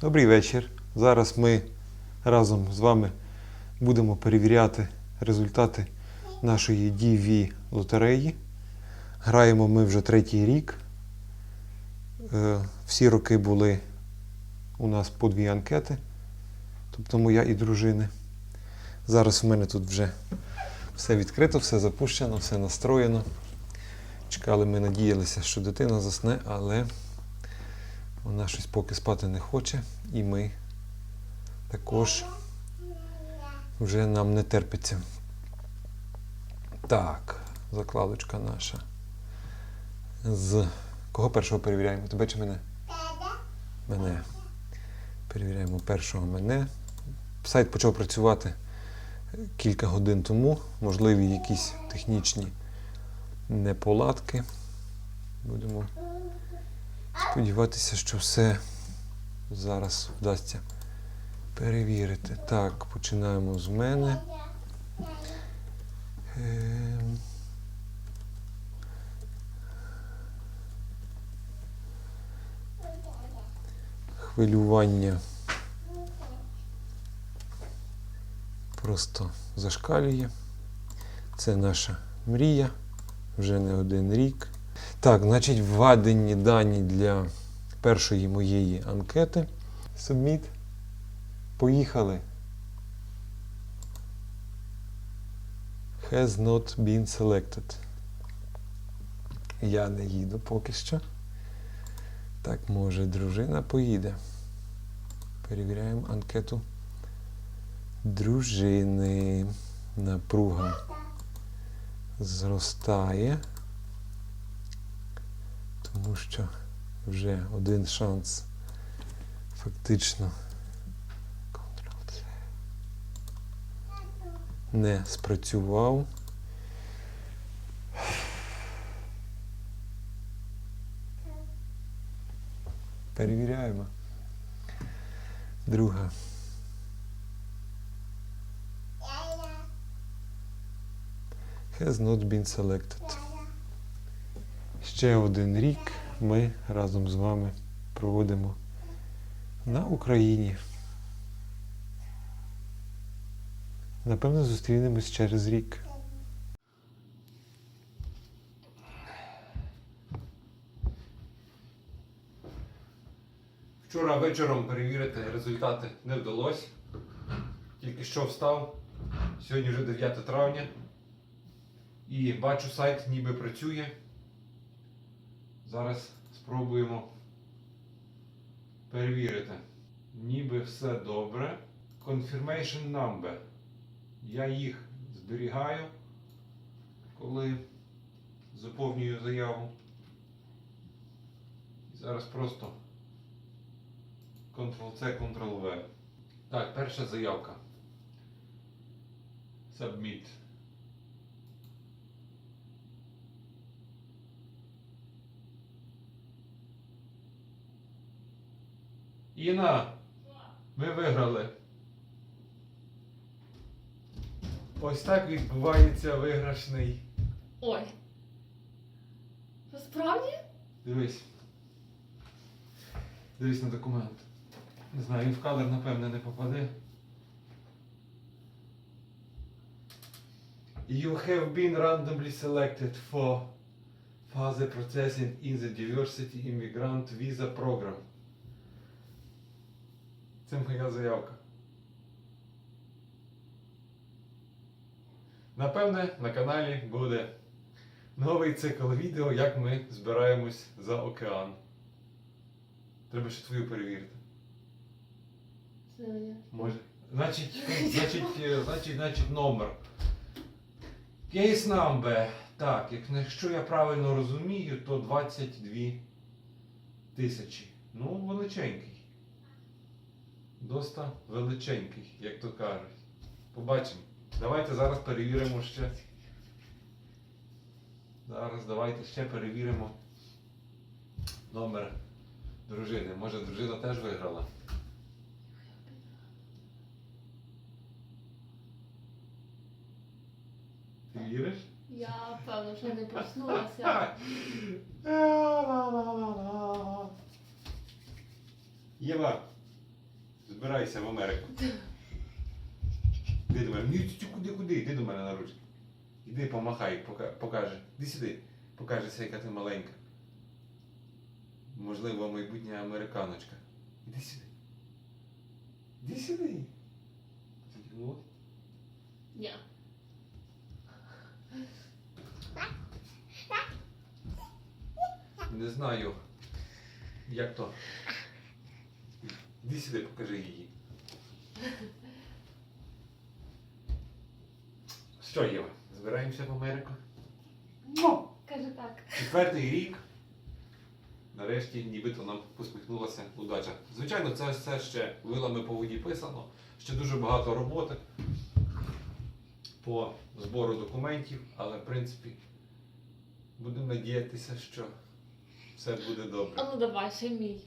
Добрий вечір. Зараз ми разом з вами будемо перевіряти результати нашої DV лотереї. Граємо ми вже третій рік. Е, Всі роки були у нас по дві анкети, тобто моя і дружини. Зараз в мене тут вже все відкрито, все запущено, все настроєно. Чекали, ми надіялися, що дитина засне, але вона щось поки спати не хоче, і ми також вже нам не терпиться. Так, закладочка наша. З кого першого перевіряємо? Тебе чи мене? Мене. Перевіряємо першого мене. Сайт почав працювати кілька годин тому. Можливі якісь технічні неполадки. Будемо сподіватися, що все зараз вдасться перевірити. Так, починаємо з мене. Ем. Хвилювання просто зашкалює. Це наша мрія вже не один рік. Так, значить, введені дані для першої моєї анкети. Submit. Поїхали. Has not been selected. Я не їду поки що. Так, може, дружина поїде. Перевіряємо анкету дружини. Напруга зростає. Тому що вже один шанс фактично не спрацював. Перевіряємо. Друга. Has not been selected. Ще один рік ми разом з вами проводимо на Україні. Напевно, зустрінемось через рік. Вчора вечором перевірити результати не вдалося. Тільки що встав. Сьогодні вже 9 травня. І бачу, сайт ніби працює. Зараз спробуємо перевірити. Ніби все добре. Confirmation number. Я їх зберігаю, коли заповнюю заяву. Зараз просто Ctrl-C, Ctrl-V. Так, перша заявка. Submit. Іна, ми виграли. Ось так відбувається виграшний. Ой. Справді? Дивись. Дивись на документ. Не знаю, він в кадр, напевне, не попаде. You have been randomly selected for further processing in the Diversity Immigrant Visa Program. Це моя заявка. Напевне, на каналі буде новий цикл відео, як ми збираємось за океан. Треба ще твою перевірити. Може. Значить, значить, значить, значить номер. Кейс number. Так, якщо я правильно розумію, то 22 тисячі. Ну, величенький. Доста величенький, як то кажуть. Побачимо. Давайте зараз перевіримо ще. Зараз давайте ще перевіримо номер дружини. Може дружина теж виграла? Ти віриш? Я певно, що не проснулася. Єва, Збирайся в Америку. Іди до мене. Ні, ти куди, куди? Іди до мене на ручки. Іди, помахай, покаже. Іди сюди. Покажеся, яка ти маленька. Можливо, майбутня американочка. Іди сюди. Іди сюди. Ні. Не знаю, як то. Іди сюди, покажи її. Що, Єва, збираємося в Америку? Каже так. Четвертий рік. Нарешті нібито нам посміхнулася удача. Звичайно, це все ще вилами по воді писано, ще дуже багато роботи по збору документів, але в принципі будемо надіятися, що все буде добре. А ну давай, ще мій.